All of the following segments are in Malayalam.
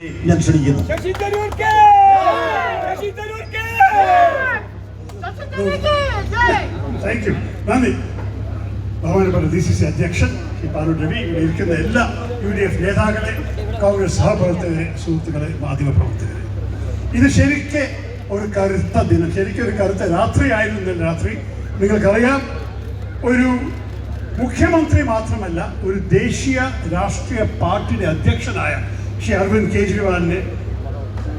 ഞാൻ ക്ഷണിക്കുന്നു. Shashi Tharoor K Shashi Tharoor K thank you നന്ദി. ബഹുമാനപ്പെട്ട ഡി സി സി അധ്യക്ഷൻ ശ്രീ പാനൂർ രവി ഇവിടെ ഇരിക്കുന്ന എല്ലാ യു ഡി എഫ് നേതാക്കളെ കോൺഗ്രസ് സഹപ്രവർത്തകരെ സുഹൃത്തുക്കളെ മാധ്യമപ്രവർത്തകരെ ഇത് ശരിക്ക് ഒരു കറുത്ത ദിനം ശരിക്കും ഒരു കറുത്ത രാത്രിയായിരുന്നു രാത്രി. നിങ്ങൾക്കറിയാം ഒരു മുഖ്യമന്ത്രി മാത്രമല്ല ഒരു ദേശീയ രാഷ്ട്രീയ പാർട്ടിയുടെ അധ്യക്ഷനായ ശ്രീ അരവിന്ദ് കെജ്രിവാളിനെ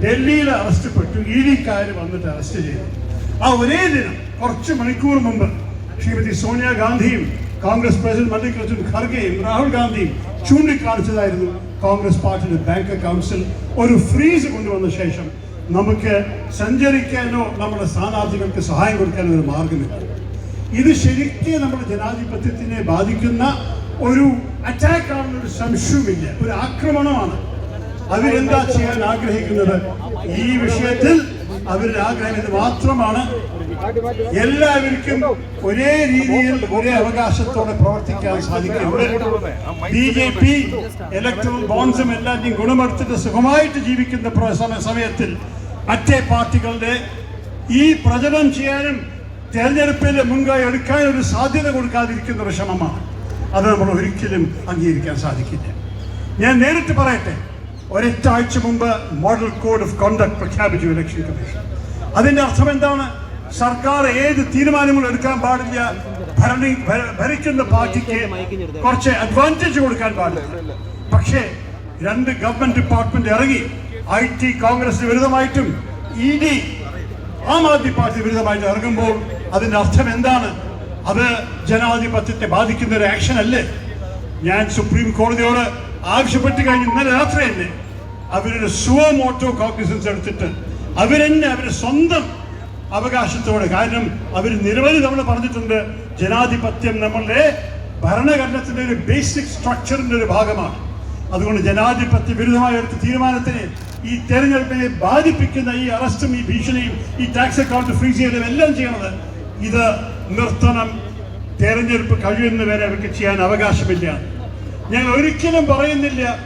ഡൽഹിയിൽ അറസ്റ്റ് പെട്ടു ഇ ഡിക്കാർ വന്നിട്ട് അറസ്റ്റ് ചെയ്തു. ആ ഒരേ ദിനം കുറച്ച് മണിക്കൂർ മുമ്പ് ശ്രീമതി സോണിയാഗാന്ധിയും കോൺഗ്രസ് പ്രസിഡന്റ് മല്ലികാർജുൻ ഖർഗെയും രാഹുൽ ഗാന്ധിയും ചൂണ്ടിക്കാണിച്ചതായിരുന്നു കോൺഗ്രസ് പാർട്ടിയുടെ ബാങ്ക് കൗൺസിൽ. ഒരു ഫ്രീസ് കൊണ്ടുവന്ന ശേഷം നമുക്ക് സഞ്ചരിക്കാനോ നമ്മുടെ സ്ഥാനാർത്ഥികൾക്ക് സഹായം കൊടുക്കാനോ ഒരു മാർഗമില്ല. ഇത് ശരിക്കും നമ്മുടെ ജനാധിപത്യത്തിനെ ബാധിക്കുന്ന ഒരു അറ്റാക്ക് ആണെന്നൊരു സംശയവുമില്ല. ഒരു ആക്രമണമാണ്. അവരെന്താ ചെയ്യാൻ ആഗ്രഹിക്കുന്നത്? ഈ വിഷയത്തിൽ അവരുടെ ആഗ്രഹം ഇത് മാത്രമാണ്. എല്ലാവർക്കും ഒരേ രീതിയിൽ ഒരേ അവകാശത്തോടെ പ്രവർത്തിക്കാൻ സാധിക്കും. ബി ജെ പി ഇലക്ട്രൽ ബോൺസും എല്ലാറ്റിനും ഗുണമെടുത്തിട്ട് സുഖമായിട്ട് ജീവിക്കുന്ന സമയത്തിൽ മറ്റേ പാർട്ടികളുടെ ഈ പ്രചരണം ചെയ്യാനും തെരഞ്ഞെടുപ്പിൽ മുൻകൈ എടുക്കാൻ ഒരു സാധ്യത കൊടുക്കാതിരിക്കുന്ന ഒരു ശ്രമമാണ്. അത് നമ്മൾ ഒരിക്കലും അംഗീകരിക്കാൻ സാധിക്കില്ല. ഞാൻ നേരിട്ട് പറയട്ടെ. ഒരൊറ്റ ആഴ്ച മുമ്പ് മോഡൽ കോഡ് ഓഫ് കോണ്ടക്ട് പ്രഖ്യാപിച്ചു ഇലക്ഷൻ കമ്മീഷൻ അതിന്റെ അർത്ഥം എന്താണ്? സർക്കാർ ഏത് തീരുമാനങ്ങളും എടുക്കാൻ പാടില്ല. ഭരണി ഭരിക്കുന്ന പാർട്ടിക്ക് കുറച്ച് അഡ്വാന്റേജ് കൊടുക്കാൻ പാടില്ല. പക്ഷേ രണ്ട് ഗവൺമെന്റ് ഡിപ്പാർട്ട്മെന്റ് ഇറങ്ങി. ഐ ടി കോൺഗ്രസിന് വിരുദ്ധമായിട്ടും ഇ ഡി ആം ആദ്മി പാർട്ടി വിരുദ്ധമായിട്ട് ഇറങ്ങുമ്പോൾ അതിന്റെ അർത്ഥം എന്താണ്? അത് ജനാധിപത്യത്തെ ബാധിക്കുന്ന ഒരു ആക്ഷൻ അല്ലേ? ഞാൻ സുപ്രീം കോടതിയോട് ആവശ്യപ്പെട്ട് കഴിഞ്ഞ് ഇന്നലെ രാത്രി തന്നെ സുവോ മോട്ടോ കോഗ്നിസൻസ് എടുത്തിട്ട് അവരെന്നെ അവരുടെ സ്വന്തം അവകാശത്തോടെ കാരണം അവർ നിരവധി തവണ പറഞ്ഞിട്ടുണ്ട് ജനാധിപത്യം നമ്മളുടെ ഭരണഘടനത്തിന്റെ ഒരു ബേസിക് സ്ട്രക്ചറിന്റെ ഒരു ഭാഗമാണ്. അതുകൊണ്ട് ജനാധിപത്യ വിരുദ്ധമായ എടുത്ത തീരുമാനത്തിന് ഈ തെരഞ്ഞെടുപ്പിനെ ബാധിപ്പിക്കുന്ന ഈ അറസ്റ്റും ഈ ഭീഷണിയും ഈ ടാക്സ് അക്കൗണ്ട് ഫ്രീസ് ചെയ്യലും എല്ലാം ചെയ്യണത് ഇത് നിർത്തണം. തെരഞ്ഞെടുപ്പ് കഴിയുന്നവരെ അവർക്ക് ചെയ്യാൻ അവകാശമില്ല. ഞങ്ങൾ ഒരിക്കലും പറയുന്നില്ല.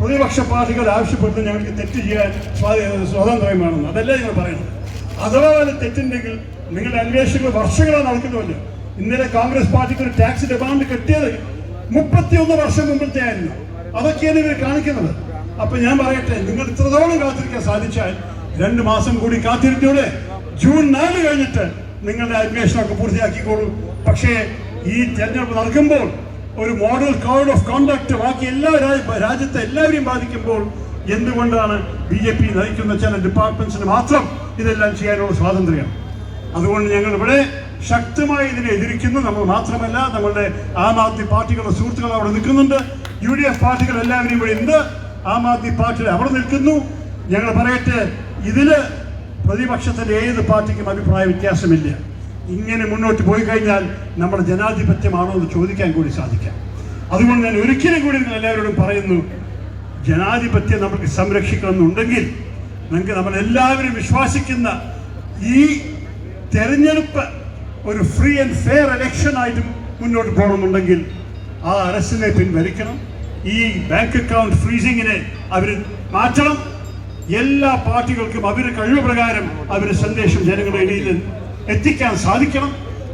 പ്രതിപക്ഷ പാർട്ടികൾ ആവശ്യപ്പെടുന്നത് ഞങ്ങൾക്ക് തെറ്റ് ചെയ്യാൻ സ്വാ- സ്വാതന്ത്ര്യമാണെന്ന്. അതല്ല ഞങ്ങൾ പറയുന്നത്? അഥവാ വല്ല തെറ്റുണ്ടെങ്കിൽ നിങ്ങളുടെ അന്വേഷണങ്ങൾ വർഷങ്ങളാണ് നടക്കുന്നുമല്ലോ ഇന്നലെ കോൺഗ്രസ് പാർട്ടിക്ക് ഒരു ടാക്സ് ഡിമാൻഡ് കിട്ടിയത് മുപ്പത്തിയൊന്ന് വർഷം മുമ്പത്തെ ആയിരുന്നു. അതൊക്കെയാണ് ഇവർ കാണിക്കുന്നത്. അപ്പൊ ഞാൻ പറയട്ടെ നിങ്ങൾ ഇത്രത്തോളം കാത്തിരിക്കാൻ സാധിച്ചാൽ രണ്ട് മാസം കൂടി കാത്തിരിക്കൂടെ ജൂൺ നാല് കഴിഞ്ഞിട്ട് നിങ്ങളുടെ അന്വേഷണമൊക്കെ പൂർത്തിയാക്കിക്കോളൂ. പക്ഷേ ഈ തെരഞ്ഞെടുപ്പ് നടക്കുമ്പോൾ ഒരു മോഡൽ കോഡ് ഓഫ് കോണ്ടാക്ട് ബാക്കി എല്ലാ രാജ്യത്തെ എല്ലാവരെയും ബാധിക്കുമ്പോൾ എന്തുകൊണ്ടാണ് ബി ജെ പി നയിക്കുന്ന ചില ഡിപ്പാർട്ട്മെന്റ്സിന് മാത്രം ഇതെല്ലാം ചെയ്യാനുള്ള സ്വാതന്ത്ര്യം? അതുകൊണ്ട് ഞങ്ങൾ ഇവിടെ ശക്തമായി ഇതിനെ എതിരിക്കുന്നു. നമ്മൾ മാത്രമല്ല നമ്മളുടെ ആം ആദ്മി പാർട്ടികളുടെ സുഹൃത്തുക്കൾ അവിടെ നിൽക്കുന്നുണ്ട്. യു ഡി എഫ് പാർട്ടികൾ എല്ലാവരും ഇവിടെ ഉണ്ട്. ആം ആദ്മി പാർട്ടി അവിടെ നിൽക്കുന്നു. ഞങ്ങൾ പറയട്ടെ ഇതിൽ പ്രതിപക്ഷത്തിന്റെ ഏത് പാർട്ടിക്കും അഭിപ്രായ വ്യത്യാസമില്ല. ഇങ്ങനെ മുന്നോട്ട് പോയി കഴിഞ്ഞാൽ നമ്മുടെ ജനാധിപത്യമാണോ എന്ന് ചോദിക്കാൻ കൂടി സാധിക്കാം. അതുകൊണ്ട് ഞാൻ ഒരിക്കലും കൂടി നിങ്ങൾ എല്ലാവരോടും പറയുന്നു ജനാധിപത്യം നമുക്ക് സംരക്ഷിക്കണമെന്നുണ്ടെങ്കിൽ നമുക്ക് നമ്മളെല്ലാവരും വിശ്വസിക്കുന്ന ഈ തെരഞ്ഞെടുപ്പ് ഒരു ഫ്രീ ആൻഡ് ഫെയർ ഇലക്ഷൻ ആയിട്ട് മുന്നോട്ട് പോകണമെന്നുണ്ടെങ്കിൽ ആ അറസ്റ്റിനെ പിൻവലിക്കണം. ഈ ബാങ്ക് അക്കൗണ്ട് ഫ്രീസിങ്ങിനെ അവർ മാറ്റണം. എല്ലാ പാർട്ടികൾക്കും അവരുടെ കഴിവ് പ്രകാരം അവരുടെ സന്ദേശം ജനങ്ങളുടെ ഇടയിൽ എത്തിക്കാൻ സാധിക്കണം.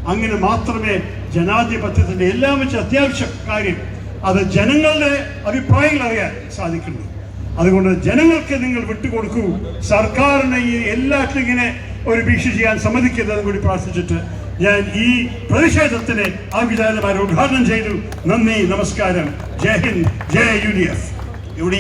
അങ്ങനെ മാത്രമേ ജനാധിപത്യത്തിന്റെ എല്ലാം വെച്ച് അത്യാവശ്യ കാര്യം അത് ജനങ്ങളുടെ അഭിപ്രായങ്ങൾ അറിയാൻ സാധിക്കുന്നു അതുകൊണ്ട് ജനങ്ങൾക്ക് നിങ്ങൾ വിട്ടുകൊടുക്കൂ. സർക്കാരിനെ ഈ എല്ലാറ്റിലും ഇങ്ങനെ ഒരു ഭീഷണി ചെയ്യാൻ സമ്മതിക്കരുതെന്ന് കൂടി പ്രാർത്ഥിച്ചിട്ട് ഞാൻ ഈ പ്രതിഷേധത്തിന് ഔപചാരികമായി ഉദ്ഘാടനം ചെയ്തു. നന്ദി നമസ്കാരം. ജയ് ഹിന്ദ് ജയ് U D F. U D